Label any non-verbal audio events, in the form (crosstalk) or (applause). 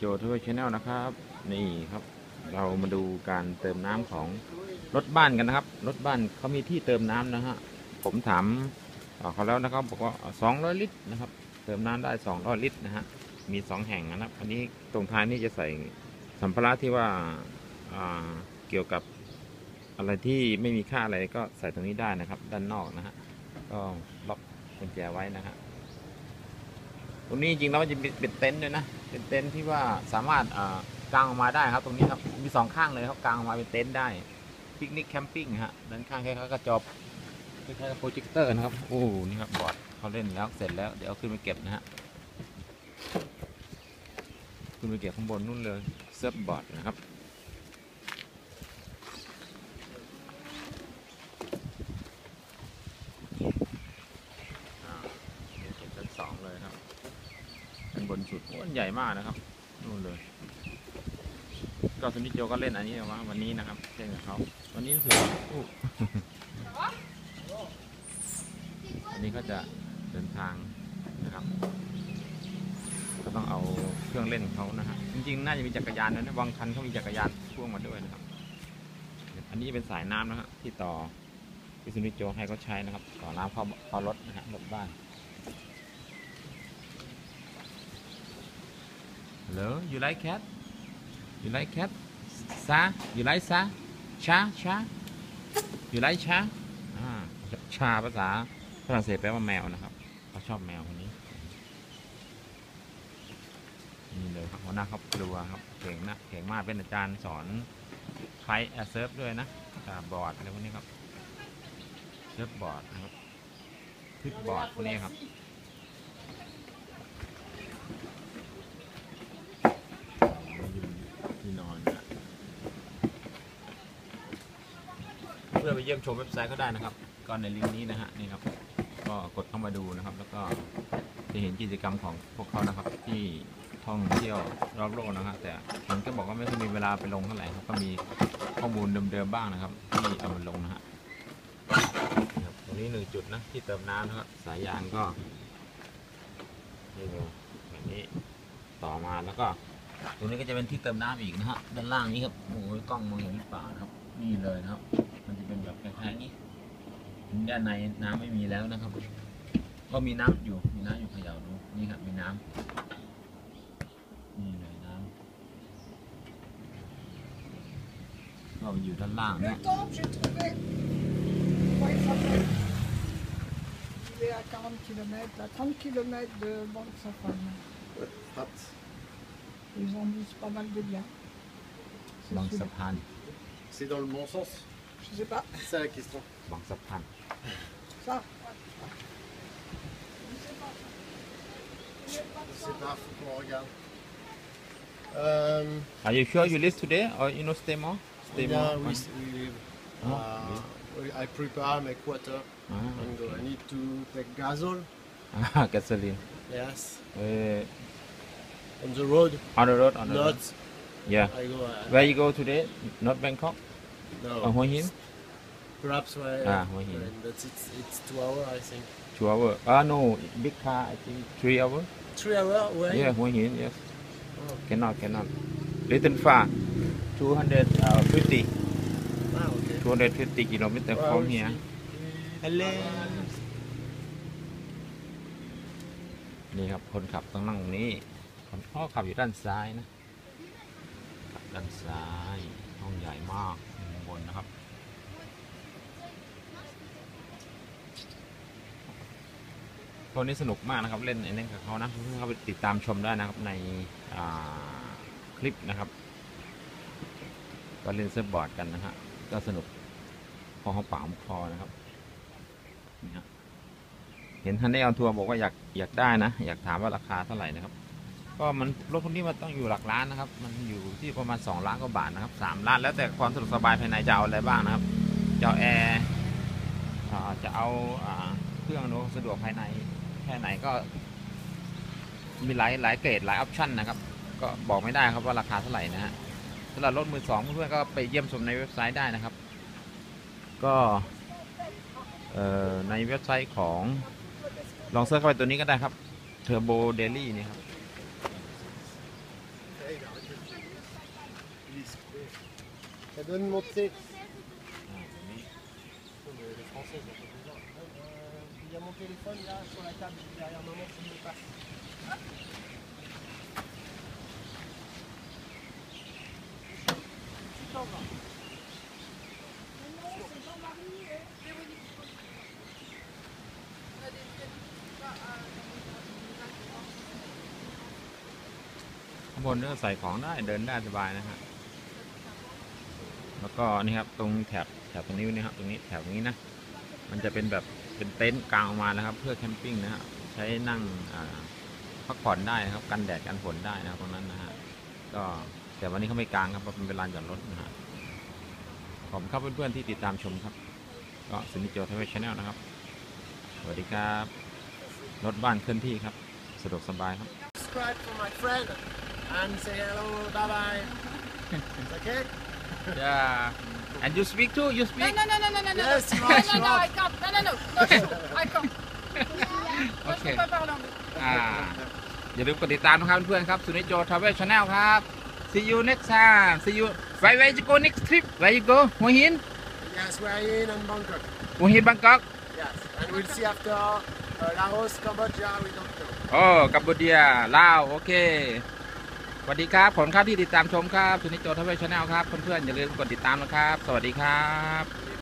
สุนิจทวีชแนลนะครับ นี่ครับ เรามาดูการเติมน้ำของรถบ้านกันนะครับ รถบ้านเขามีที่เติมน้ำนะฮะผมถามเขาแล้วนะครับบอกว่า 200 ลิตรนะครับ เติมน้ำได้ 200 ลิตรนะฮะมี 2 แห่งนะครับอันนี้ตรงท้ายนี่จะใส่สัมภาระที่ว่าอ่าเกี่ยวกับอะไรที่ไม่มีค่าอะไรก็ใส่ตรงนี้ได้นะครับ ด้านนอกนะฮะก็ล็อกกุญแจไว้นะฮะ ตรงนี้จริงแล้วมันจะเป็นเต็นท์ด้วยนะเป็นเต็นท์ที่ว่าสามารถกางออกมาได้ครับ ตรงนี้ครับมีสองข้างเลยครับกางออกมาเป็นเต็นท์ได้ปิกนิกแคมปิ้งฮะด้านข้างแค่กระจอบคล้ายๆโปรเจคเตอร์นะครับโอ้นี่ครับบอร์ดเขาเล่นแล้วเสร็จแล้วเดี๋ยวเอาขึ้นไปเก็บนะฮะขึ้นไปเก็บข้างบนนู่นเลยเซิร์ฟบอร์ดนะครับ อ่าเก็บชั้นสองเลยครับ เป็นบน สุดโอ้มันใหญ่มากนะครับนู่นเลยก็สมิธโจก็เล่นอันนี้มาวันนี้นะครับเล่นกับเขาวันนี้รู้สึกว่าอู้อันนี้ก็จะเดินทางนะครับ ก็ต้องเอาเครื่องเล่นเขานะฮะจริงๆ น่าจะมีจักรยานด้วยนะบางคันเขามีจักรยานพ่วงมาด้วยนะครับ อันนี้เป็นสายน้ำนะฮะที่ต่อที่สมิธโจให้เขาใช้นะครับ ต่อน้ำเข้าเข้ารถนะฮะรถบ้าน Hello, you like cat? You like cat? Sa? You like sa? Cha? Cha? You like cha? อ่าชาภาษาฝรั่งเศสแปลว่าแมวนะครับเขาชอบแมวคนนี้ นี่เลยครับหัวหน้าครอบครัวครับเก่งนะเก่งมากเป็นอาจารย์สอนไฟแอร์เซิร์ฟด้วยนะบอร์ดอะไรพวกนี้ครับเซิร์ฟบอร์ดนะครับคลิปบอร์ดพวกนี้ครับ ที่นอนนะเพื่อไปเยี่ยมชมเว็บไซต์เขาได้นะครับ ก็ในลิงก์นี้นะฮะนี่ครับก็กดเข้ามาดูนะครับ แล้วก็จะเห็นกิจกรรมของพวกเขานะครับ ที่ท่องเที่ยวรอบโลกนะครับแต่มันก็บอกว่าไม่ค่อยมีเวลาไปลงเท่าไหร่ครับก็มีข้อมูลเดิมๆบ้างนะครับ ที่เอามาลงนะฮะนี่ครับตรงนี้หนึ่งจุดนะที่เติมน้ำนะครับสายยางก็นี่เลยแบบนี้ต่อมาแล้วก็ ตรงนี้ก็จะเป็นที่เติมน้ำอีกนะฮะด้านล่างนี้ครับโอ้ยกล้องมองเห็นหรือเปล่านะครับ นี่เลยนะครับ มันจะเป็นแบบคล้ายๆนี้ด้านในน้ำไม่มีแล้วนะครับ ก็มีน้ำอยู่มีน้ำอยู่เขย่าดูนี่ครับมีน้ำนี่เลยน้ำก็อยู่ด้านล่างเนี่ย Attends, j'ai trouvé. Ouais, ça fait. Il est à 40 km, à 30 km de Banque Safran. Ils en disent pas mal de bien. Banque Sapran. C'est dans le bon sens Je sais pas. C'est ça la question. Banque Sapran. Ça ouais. Je sais pas. Je sais pas, faut qu'on regarde. Um, Are you sure you live today or you know stay more? Stay yeah, more. We, we live. Oh, uh, oui. I prepare my water. Ah, and okay. I need to take gasoil. (laughs) Ah, gasoline. Yes. Uh, On the road, on the road on the not. road yeah I go. Uh, where you go today not Bangkok no. uh, Hua Hin Perhaps where. Ah, Hua Hin. But it's it's two hour, I think. two hour ah no big car I think three hour Three hour. Where? yeah Hua Hin yes Oh. cannot cannot little far 250 Ah, okay. 250 kilometer Well, from we'll here see. hello นี่ครับ คนขับต้องนั่งตรงนี้ คนพ่อขับอยู่ด้านซ้ายนะด้านซ้ายห้องใหญ่มากข้างบนนะครับคนนี้สนุกมากนะครับเล่นไอ้เล่นกับเขานะเพื่อนเขาไปติดตามชมได้นะครับในคลิปนะครับ ก็เล่นเซิร์ฟบอร์ดกันนะฮะก็สนุกพอเขาป่ากคอนะครับนี่ฮะเห็นทันได้เอาทัวร์บอกว่าอยากอยากได้นะ อยากถามว่าราคาเท่าไหร่นะครับ ก็มันรถคนนี้มันต้องอยู่หลักล้านนะครับ มันอยู่ที่ประมาณ 2 ล้านกว่าบาทนะครับ3ล้านแล้วแต่ความสะดวกสบายภายในจะเอาอะไรบ้างนะครับจะเอาแอร์จะเอาเครื่องอำนวยความสะดวกภายในแค่ไหนก็มีหลายหลายเกรดหลายออปชั่นนะครับ ก็บอกไม่ได้ครับว่าราคาเท่าไหร่นะฮะสำหรับรถมือสองเพื่อนก็ไปเยี่ยมชมในเว็บไซต์ได้นะครับ ก็ในเว็บไซต์ของลองเซิร์ชเข้าไปตัวนี้ก็ได้ครับ Turbo Daily นี่ครับ Ça donne monter. Il y a mon téléphone là sur la table derrière maman qui me passe. างบนเนี่ยใส่ของได้เดินได้สบายนะฮะแล้วก็นี่ครับตรงแถบแถบตรงนี้นะครับตรงนี้แถบนี้นะมันจะเป็นแบบเป็นเต็นท์กลางออกมานะครับ เพื่อแคมปิ้งนะฮะใช้นั่งพักผ่อนได้นะครับกันแดดกันฝนได้นะครับตรงนั้นนะฮะก็แต่วันนี้เขาไม่กลางครับเพราะเป็นเวลาจอดรถนะฮะขอบคุณครับเพื่อนๆที่ติดตามชมครับ ก็สินิโจทวีชแนลนะครับ สวัสดีครับ รถบ้านเคลื่อนที่ครับ สะดวกสบายครับ Subscribe for my friend and say hello, bye bye. okay? Yeah. And you speak too? You No, speak? no, no, no, no, no, no. Yes, no, you are, no, you no, are. I can't. No, no, no, no, sure, I can't. Moi, je Okay. peux pas parler anglais. อ่า อย่าลืมกดติดตามนะครับเพื่อนๆครับสุนิจโจทาวเวลชาแนลครับ See you next time See you Where where you go next trip Where you go หัวหิน Yes, we're in and Bangkok. หัวหินบางกอก Yes, and we'll see after uh, Laos, Cambodia, we don't know. โอ้กัมพูเดียลาวโอเค สวัสดีครับ ผลครับที่ติดตามชมครับสุนิจโจทเวชาแนลครับ เพื่อนๆอย่าลืมกดติดตามนะครับ สวัสดีครับ